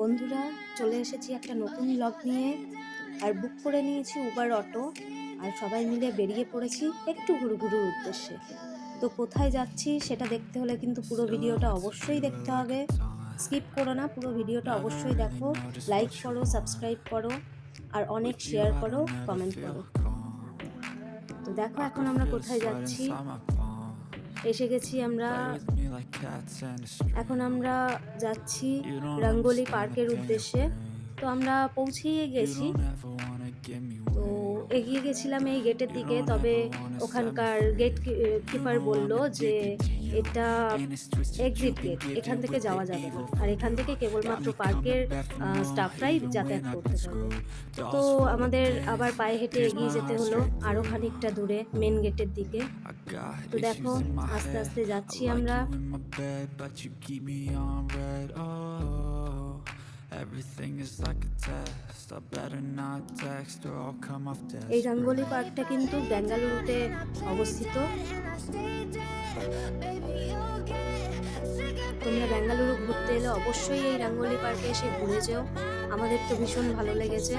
বন্ধুরা, চলে এসেছি একটা নতুন ব্লগ নিয়ে। আর বুক করে নিয়েছি উবার অটো আর সবাই মিলে বেরিয়ে পড়েছি একটু ঘুরুঘুরুর উদ্দেশ্যে। তো কোথায় যাচ্ছি সেটা দেখতে হলে কিন্তু পুরো ভিডিওটা অবশ্যই দেখতে হবে। স্কিপ করো না, পুরো ভিডিওটা অবশ্যই দেখো। লাইক করো সাবস্ক্রাইব করো, আর অনেক শেয়ার করো কমেন্ট করো। তো দেখো এখন আমরা কোথায় যাচ্ছি। এসে গেছি আমরা এখন আমরা যাচ্ছি রঙ্গোলি পার্কের উদ্দেশ্যে। তো আমরা পৌঁছিয়ে গেছি। এগিয়ে গেছিলাম এই গেটের দিকে তবে ওখানকার গেট কিপার বলল যে এটা এক্সিট গেট এখান থেকে যাওয়া যাবে না। আর এখান থেকে কেবলমাত্র পার্কের স্টাফরাই যাতায়াত করতে পারবে। তো আমাদের আবার পায়ে হেঁটে এগিয়ে যেতে হলো আরও খানিকটা দূরে মেন গেটের দিকে। তো দেখো আস্তে আস্তে যাচ্ছি আমরা। Everything is like a test. I better not text or I'll come off dead. এই রঙ্গোলি পার্কটা কিন্তু বেঙ্গালুরুতে অবস্থিত তোমরা বেঙ্গালুরু ঘুরতে এলে অবশ্যই এই রঙ্গোলি পার্কে এসে ঘুরে যেও আমাদের তো ভীষণ ভালো লেগেছে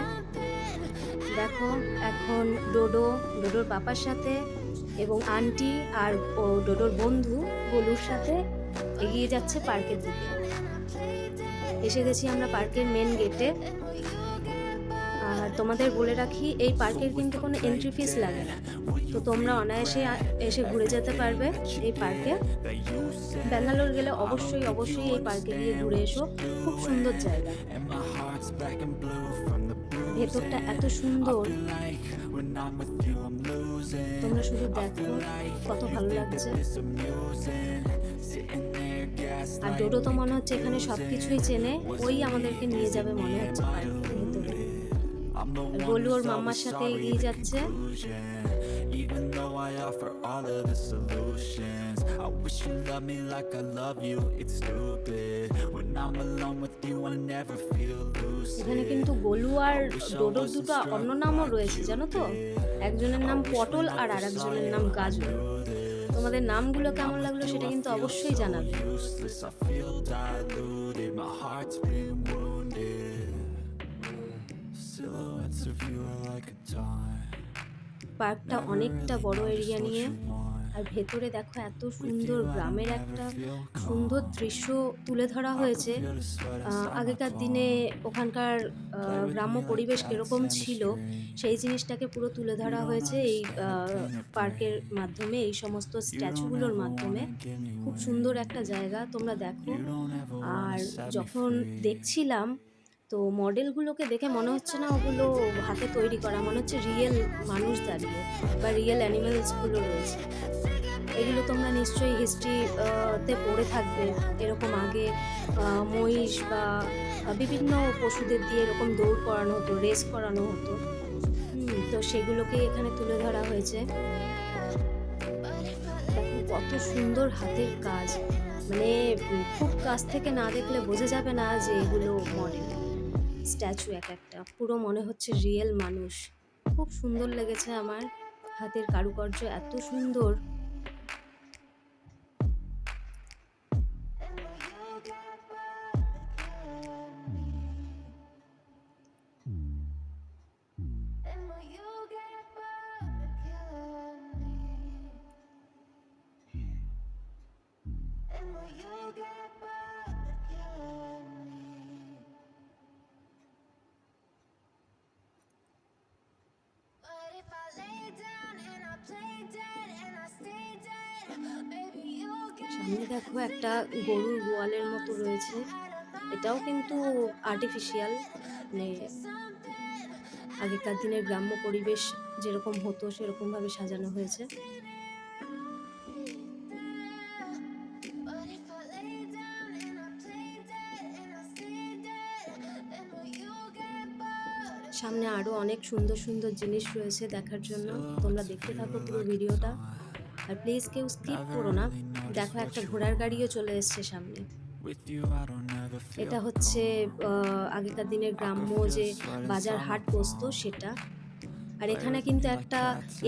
দেখো এখন ডোডো ডোডোর পাপার সাথে এবং আন্টি আর ও ডোডোর বন্ধু গোলুর সাথে এগিয়ে যাচ্ছে পার্কের দিকে এসে গেছি আমরা পার্কের মেন গেটে আর তোমাদের বলে রাখি, এই পার্কের কিন্তু কোনো এন্ট্রি ফিস লাগে না। তো তোমরা অনায়াসে এসে ঘুরে যেতে পারবে এই পার্কে। ব্যাঙ্গালোর গেলে অবশ্যই অবশ্যই এই পার্কে গিয়ে ঘুরে এসো। খুব সুন্দর জায়গা. ভেতরটা এত সুন্দর। তোমরা শুধু দেখো কত ভালো লাগছে আর ডোডো তো মনে হচ্ছে এখানে সব কিছুই চেনে, ওই আমাদেরকে নিয়ে যাবে মনে হচ্ছে গোলু ওর মাম্মার সাথে এগিয়ে যাচ্ছে. Even though I offer all of the solutions, I wish you loved me like I love you. It's stupid. When I'm alone with you, I never feel lucid. এখানে কিন্তু গোলু আর ডোডোর দুটো অন্য নামও রয়েছে জানো তো একজনের নাম পটল আর আরেকজনের নাম গাজর তোমাদের নামগুলো কেমন লাগল সেটা কিন্তু অবশ্যই জানাবে. Silhouettes of you are like a taunt. পার্কটা অনেকটা বড় এরিয়া নিয়ে। আর ভেতরে দেখো এত সুন্দর গ্রামের একটা সুন্দর দৃশ্য তুলে ধরা হয়েছে। আগেকার দিনে ওখানকার গ্রাম্য পরিবেশ কীরকম ছিল, সেই জিনিসটাকে পুরো তুলে ধরা হয়েছে এই পার্কের মাধ্যমে, এই সমস্ত স্ট্যাচুগুলোর মাধ্যমে। খুব সুন্দর একটা জায়গা তোমরা দেখো। আর যখন দেখছিলাম তো মডেলগুলোকে দেখে মনে হচ্ছে না ওগুলো হাতে তৈরি করা, মনে হচ্ছে রিয়েল মানুষ দাঁড়িয়ে বা রিয়েল অ্যানিমেলসগুলো রয়েছে। এগুলো তোমরা নিশ্চয়ই হিস্ট্রি তে পড়ে থাকবে। এরকম আগে মহিষ বা বিভিন্ন পশুদের দিয়ে এরকম দৌড় করানো হতো, রেস করানো হতো। তো সেগুলোকে এখানে তুলে ধরা হয়েছে। কত সুন্দর হাতের কাজ। মানে খুব কাছ থেকে না দেখলে বোঝা যাবে না যে এগুলো মডেল। স্ট্যাচু এক একটা। পুরো মনে হচ্ছে রিয়েল মানুষ। খুব সুন্দর লেগেছে আমার হাতের কারুকার্য। এত সুন্দর। সামনে দেখো একটা গরুর গোয়ালের মতো রয়েছে। এটাও কিন্তু আর্টিফিশিয়াল মানে আগেকার দিনের গ্রাম্য পরিবেশ যেরকম হতো সেরকমভাবে সাজানো হয়েছে। সামনে আরও অনেক সুন্দর সুন্দর জিনিস রয়েছে দেখার জন্য তোমরা দেখতে থাকো পুরো ভিডিওটা আর প্লিজ কেউ স্কিপ করো না দেখো একটা ঘোড়ার গাড়িও চলে এসছে সামনে এটা হচ্ছে আগেকার দিনের গ্রাম্য যে বাজার হাট বসতো সেটা আর এখানে কিন্তু একটা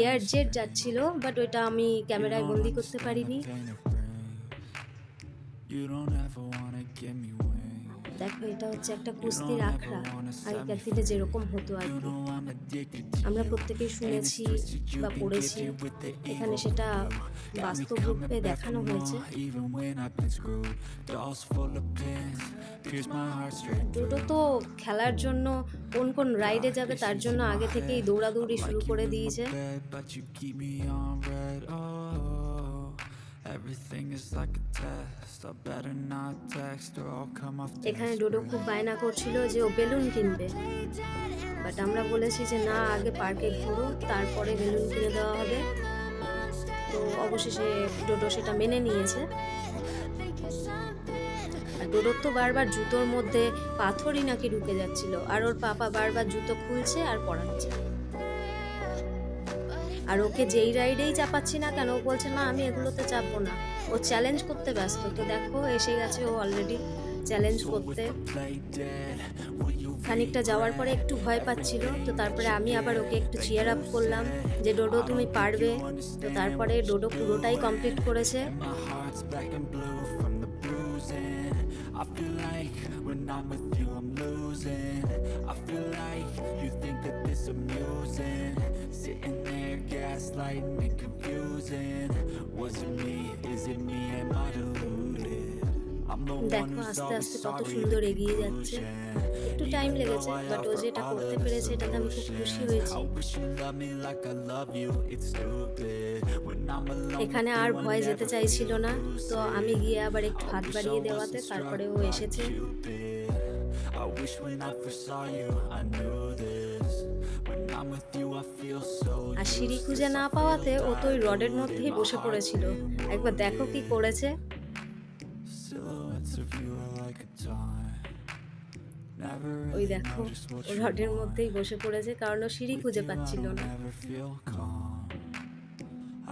এয়ার জেট যাচ্ছিল বাট ওইটা আমি ক্যামেরায় বন্দি করতে পারিনি. You don't ever wanna give me. দেখো এটা হচ্ছে একটা কুস্তির আখড়া। আগেকার দিনে যেরকম হতো আর কি। আমরা প্রত্যেকেই শুনেছি বা পড়েছি। এখানে সেটা বাস্তব রূপে দেখানো হয়েছে. টোটো তো খেলার জন্য কোন কোন রাইডে যাবে তার জন্য আগে থেকেই দৌড়াদৌড়ি শুরু করে দিয়েছে। Everything is like a test. I better not text or I'll come off. এখানে ডোডো খুব বায়না করছিল যে ও বেলুন কিনবে। বাট আমরা বলেছি যে না আগে পার্কে ঘুরো তারপরে বেলুন কিনে দেওয়া হবে। তো অবশেষে ডোডো সেটা মেনে নিয়েছে। ডোডোর তো বারবার জুতোর মধ্যে পাথরই নাকি ঢুকে যাচ্ছিল। আর ওর পাপা বারবার জুতো খুলছে আর পরাচ্ছে। আর ওকে যেই রাইডেই চাপাচ্ছি না কেন ও বলছে না আমি এগুলোতে চাপবো না। ও চ্যালেঞ্জ করতে ব্যস্ত। তো দেখো এসে গেছে ও অলরেডি চ্যালেঞ্জ করতে। খানিকটা যাওয়ার পরে একটু ভয় পাচ্ছিল। তো তারপরে আমি আবার ওকে একটু চিয়ার আপ করলাম যে ডোডো তুমি পারবে। তো তারপরে ডোডো পুরোটাই কমপ্লিট করেছে. Sitting there, gaslighting and confusing. Was it me? Is it me? Am I deluded? I'm the one দেখো who's আস্তে always কত sorry সুন্দর the এগিয়ে যাচ্ছে. একটু টাইম লেগেছে বাট ও যেটা করতে পেরেছে এটাতে আমি খুব খুশি হয়েছি I wish you loved me like I love you. It's stupid. When I'm alone এখানে আর ভয় যেতে চাইছিল না তো আমি গিয়ে আবার একটু হাত বাড়িয়ে দেওয়াতে তারপরে ও এসেছে. I wish when I first saw you, I knew this. When I'm with you, I feel so আর সিঁড়ি খুঁজে না পাওয়াতে ও তো ওই রডের মধ্যেই বসে পড়েছিল একবার দেখো কি করেছে ওই দেখো রডের মধ্যেই বসে পড়েছে কারণ ও সিঁড়ি খুঁজে পাচ্ছিল না.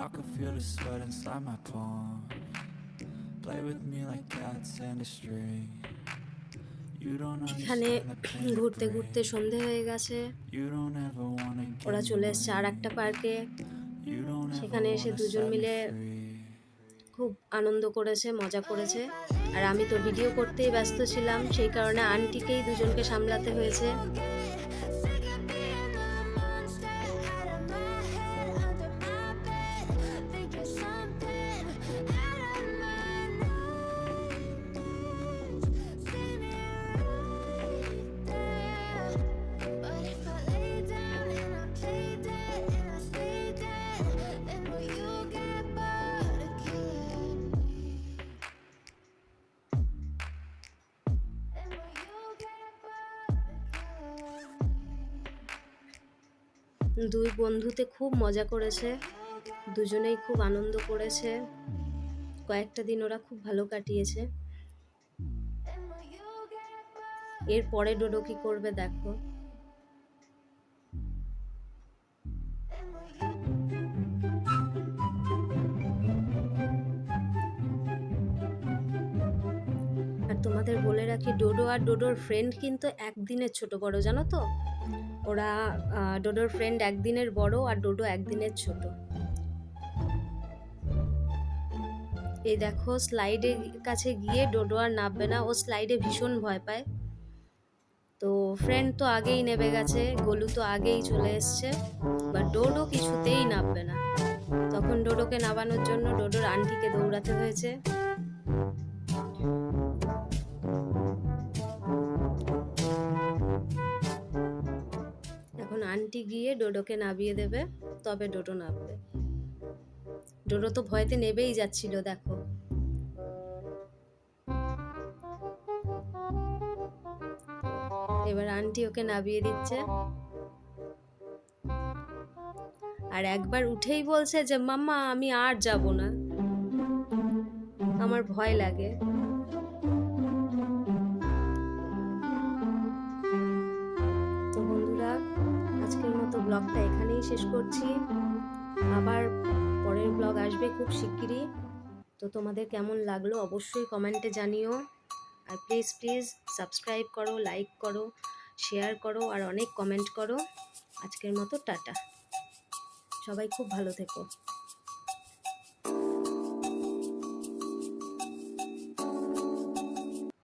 I can feel the sweat inside my palm. Play with me like cats and a string. এখানে ঘুরতে ঘুরতে সন্ধে হয়ে গেছে। ওরা চলে এসছে আর একটা পার্কে। সেখানে এসে দুজন মিলে খুব আনন্দ করেছে, মজা করেছে। আর আমি তো ভিডিও করতেই ব্যস্ত ছিলাম, সেই কারণে আন্টিকেই দুজনকে সামলাতে হয়েছে। দুই বন্ধুতে খুব মজা করেছে। দুজনেই খুব আনন্দ করেছে। কয়েকটা দিন ওরা খুব ভালো কাটিয়েছে। Then will you get bored? এর পরে ডোডো কি করবে দেখো। আর তোমাদের বলে রাখি, ডোডো আর ডোডোর ফ্রেন্ড কিন্তু একদিনের ছোট বড়, জানো তো? ওরা ডোডোর ফ্রেন্ড একদিনের বড় আর ডোডো একদিনের ছোট। এই দেখো স্লাইডের কাছে গিয়ে ডোডো আর নামবে না। ও স্লাইডে ভীষণ ভয় পায়। তো ফ্রেন্ড তো আগেই নেমে গেছে, গোলু তো আগেই চলে এসছে বা ডোডো কিছুতেই নামবে না। তখন ডোডোকে নামানোর জন্য ডোডোর আন্টিকে দৌড়াতে হয়েছে। এখন আন্টি গিয়ে ডোডোকে নামিয়ে দেবে, তবে ডোডো নামবে ডোডো তো ভয়তে নেবেই যাচ্ছিল, দেখো। এবার আন্টি ওকে নামিয়ে দিচ্ছে। আর একবার উঠেই বলছে যে, মাম্মা, আমি আর যাব না। আমার ভয় লাগে। ব্লগটা এখানেই শেষ করছি। আবার পরের ব্লগ আসবে খুব শিগগিরই। তো তোমাদের কেমন লাগল অবশ্যই কমেন্টে জানিও। আর প্লিজ প্লিজ সাবস্ক্রাইব করো লাইক করো শেয়ার করো, আর অনেক কমেন্ট করো। আজকের মতো টাটা। সবাই খুব ভালো থেকো।